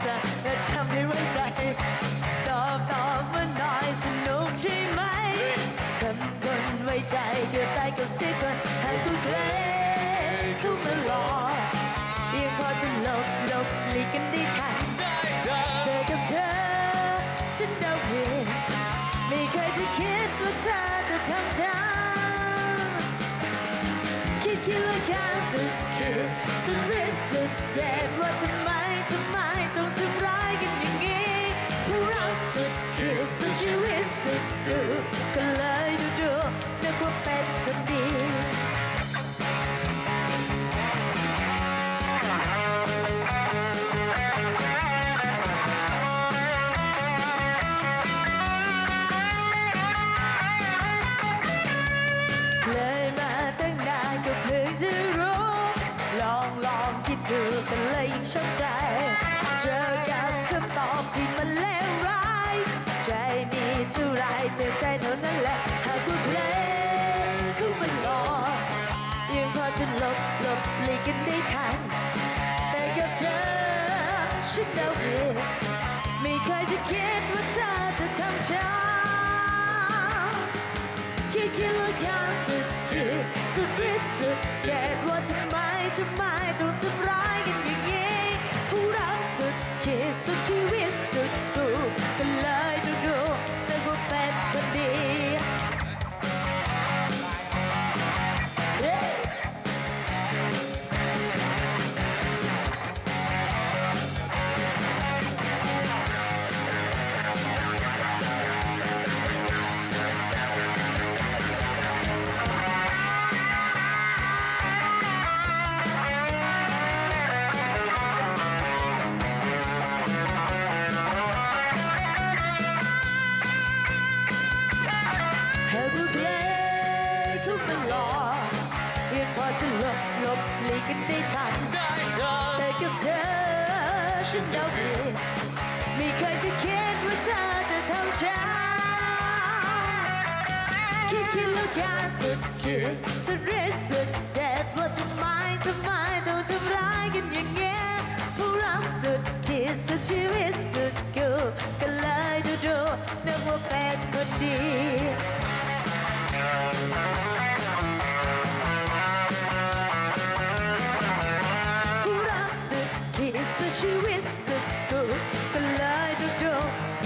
เธอและทำให้ไว้ใจ ตอบตอบมาหน่อยสนุกใช่ไหมทำคนไว้ใจเกือบตายกับเสียคนหากผู้ใครเข้ามาหลอกยังพอจะหลบหลบหลีกกันได้ทันได้เธอเจอกับเธอ ฉันเดาผิดไม่เคยจะคิดว่าเธอจะทำฉัน คิดคิดว่าแค่สุดคือสุดฤทธิ์สุดเด็ดว่าทำไมทำไมต้องทำร้ายกันอย่างนี้เพราะเราสุดคือสุดชีวิตสุดดูก็เลยดูดูนึกว่าเป็นคนดี เลยยังชอบใจ เจอกับคำตอบที่มันเลวร้าย ใจมีเท่าไรเจอใจเท่านั้นแหละ หากว่าใครเข้ามาหลอกยังพอจะหลบหลบหลีกกันได้ทัน แต่กับเธอฉันเดาผิดไม่เคยจะคิดว่าเธอจะทำฉันคิดคิดว่าแค่ ว่าจะหลบหลบหลีกกันได้ทันได้แต่กับเธอฉันเดาผิดไม่เคยจะคิดว่าเธอจะทำฉันคิดคิดแล้วแค่สุดคิดสุดริสุดเด็ดว่าทำไมทำไมต้องทำร้ายกันอย่างเงี้ยผู้รักสุดคิดสุดชีวิตสุดกูก็เลยดูดูนึกว่าเป็นคนดี It's a she whistle, collide the door.